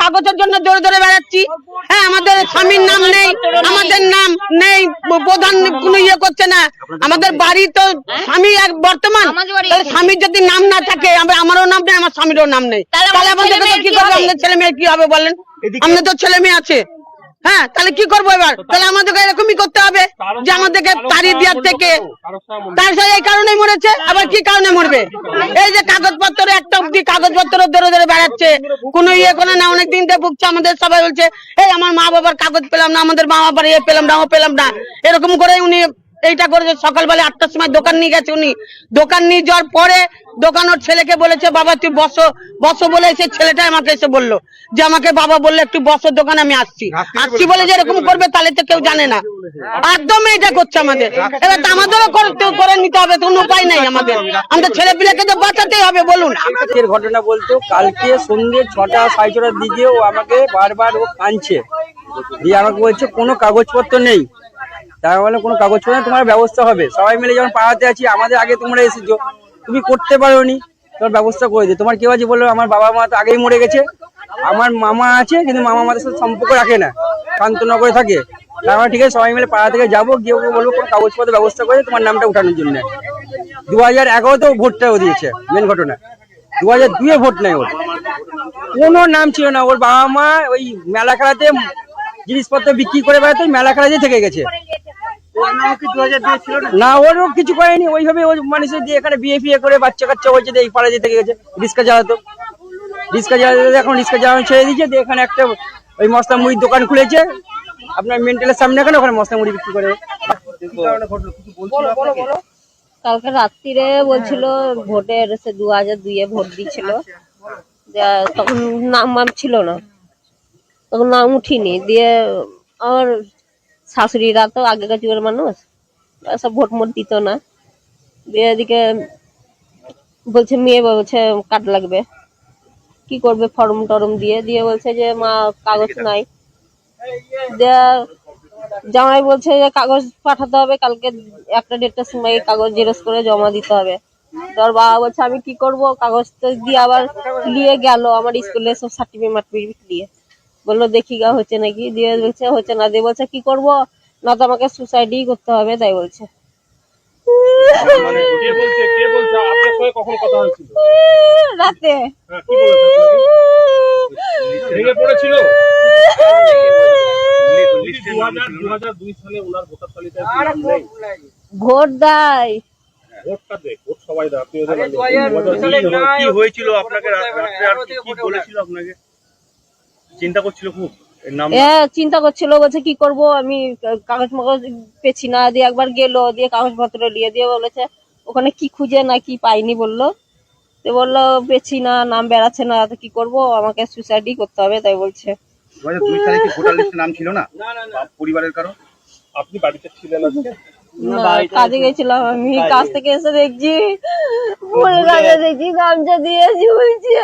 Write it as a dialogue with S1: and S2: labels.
S1: কাগজের জন্য জোরে ধরে বেড়াচ্ছি। হ্যাঁ আমাদের স্বামীর নাম নেই আমাদের নাম নেই প্রধান কোনো ইয়ে করছে না। আমাদের বাড়ি তো স্বামী এক বর্তমান। তাহলে স্বামীর যদি নাম না থাকে আমরা আমারও নাম নেই আমার স্বামীরও নাম নেই। তাহলে আমাদের কি করব আমাদের ছেলে মেয়ে কি হবে বলেন? আমাদের তো ছেলে মেয়ে আছে। হ্যাঁ তাহলে কি করব এবার? তাহলে আমাদেরকে এরকমই করতে হবে যে আমাদেরকে তাড়িয়ে দেওয়ার থেকে। তার সাথে এই কারণেই মরেছে আবার কি কারণে মরবে? এই যে কাগজপত্র একটা অব্দি কাগজপত্র ধরে ধরে বেড়াচ্ছে। কোনো ইয়ে করে না অনেক দিন থেকে ভুগছে আমাদের সবাই বলছে এই আমার মা বাবার কাগজ পেলাম না আমাদের মা বাবার ইয়ে পেলাম না ও পেলাম না। এরকম করে উনি এইটা করেছে। সকালবেলা আটটার সময় দোকান নিয়ে গেছে উনি। দোকান নিয়ে যাওয়ার পরে দোকান ওর ছেলেকে বলেছে বাবা তুই বসো বসো বলে সে ছেলেটা আমাকে এসে বলল যে আমাকে বাবা বলল একটু বসো দোকানে আমি আসছি। আসছি বলে যে এরকম করবে তাহলে তো কেউ জানে না। একদম এটা করছে আমাদের। এবার তো আমাদেরও করতে করে নিতে হবে কোনো উপায় নাই আমাদের। আমাদের ছেলে পিলেকে তো বাঁচাতেই হবে বলুন।
S2: আজকের ঘটনা বলতো কালকে সন্ধ্যে ছটা সাড়ে ছটার দিকে ও আমাকে বারবার ও কাঁদছে। দিয়ে আমাকে বলছে কোনো কাগজপত্র নেই। তাই বলে কোনো কাগজপত্র নেই, তোমার ব্যবস্থা হবে। সবাই মিলে যখন পাড়াতে আছি আমাদের আগে তোমরা এসেছ। তুমি করতে পারো নি তোমার ব্যবস্থা করে দিই তোমার কেউ আছে বলল আমার বাবা মা তো আগেই মরে গেছে। আমার মামা আছে কিন্তু মামা আমাদের সাথে সম্পর্ক রাখে না। শান্তনগরে থাকে। তাই আমরা ঠিক আছে সবাই মিলে পাড়া থেকে যাব গিয়ে বলব কোনো কাগজপত্র ব্যবস্থা করে তোমার নামটা উঠানোর জন্য। দু হাজার এগারোতেও ভোটটাও দিয়েছে মেন ঘটনা। দু হাজার দুয়ে ভোট নেয় ওর। কোনো নাম ছিল না। ওর বাবা মা ওই মেলা খেলাতে জিনিসপত্র বিক্রি করে বেড়াতে মেলা খেলাতেই থেকে গেছে। না ওরও কিছু করেনি। ওইভাবে ওই মানুষের দিয়ে এখানে বিয়ে ফিয়ে করে বাচ্চা কাচ্চা হয়েছে এই পাড়া থেকে গেছে রিক্সা চালাতো। রিক্সা চালাতে এখন রিক্সা চালানো ছেড়ে দিয়েছে দিয়ে এখানে একটা ওই মশলা মুড়ির দোকান খুলেছে। আপনার মেন্টালের সামনে এখানে ওখানে মশলা মুড়ি বিক্রি করে।
S3: কালকে রাত্রিরে বলছিল ভোটের সে দু হাজার দুইয়ে ভোট দিচ্ছিল। তখন নাম ছিল না। তখন নাম উঠিনি দিয়ে আমার শাশুড়িরা তো আগেকার যুগের মানুষ সব ভোট মোট দিত না। দিয়ে এদিকে বলছে মেয়ে বলছে কার্ড লাগবে। কি করবে ফর্ম টরম দিয়ে? দিয়ে বলছে যে মা কাগজ নাই। জামাই বলছে যে কাগজ পাঠাতে হবে কালকে একটা ডেটটার সময় কাগজ জেরক্স করে জমা দিতে হবে। তোর বাবা বলছে আমি কি করব? কাগজ তো দিয়ে আবার নিয়ে গেল আমার স্কুলে সব সার্টিফিকেট মার্টিফিকেট দিয়ে। বলল দেখি গা হচ্ছে নাকি? দিয়ে বলছে হচ্ছে না। দিয়ে বলছে কি করব? না তো আমাকে সুসাইডই করতে হবে। তাই বলছে।
S4: মানে কে বলছে কে বলছে? আপনার সঙ্গে কখন কথা হয়েছিল?
S3: রাতে।
S4: হ্যাঁ, পড়েছিল?
S3: ভোট দেয়।
S4: ভোটটা দে ভোট সবাই দেয়। মানে-
S5: কি হয়েছিল আপনাকে রাত্রে আর কি কি বলেছিল আপনাকে? চিন্তা করছিল খুব? এর নাম?
S3: এ চিন্তা করছিল বলছে কি করব? আমি কাগজ মাগজ পেছি না। দিয়ে একবার গেল দিয়ে কাগজপত্র নিয়ে দিয়ে বলেছে ওখানে কি খুঁজে না কি পাইনি? বলল। তো বলল পেছি না নাম বেড়াচ্ছে না তো কি করব? আমাকে সুসাইডই করতে হবে তাই বলছে।
S5: দু হাজার দুই সালে কি ভোটার লিস্টে নাম ছিল না? পরিবারের কারও?
S4: আপনি বাড়িতে ছিলেন আজকে?
S3: কাজে গেছিলাম আমি কাজ। থেকে এসে দেখছি ফুল গাছে দেখছি গামছা দিয়ে ঝুলছে।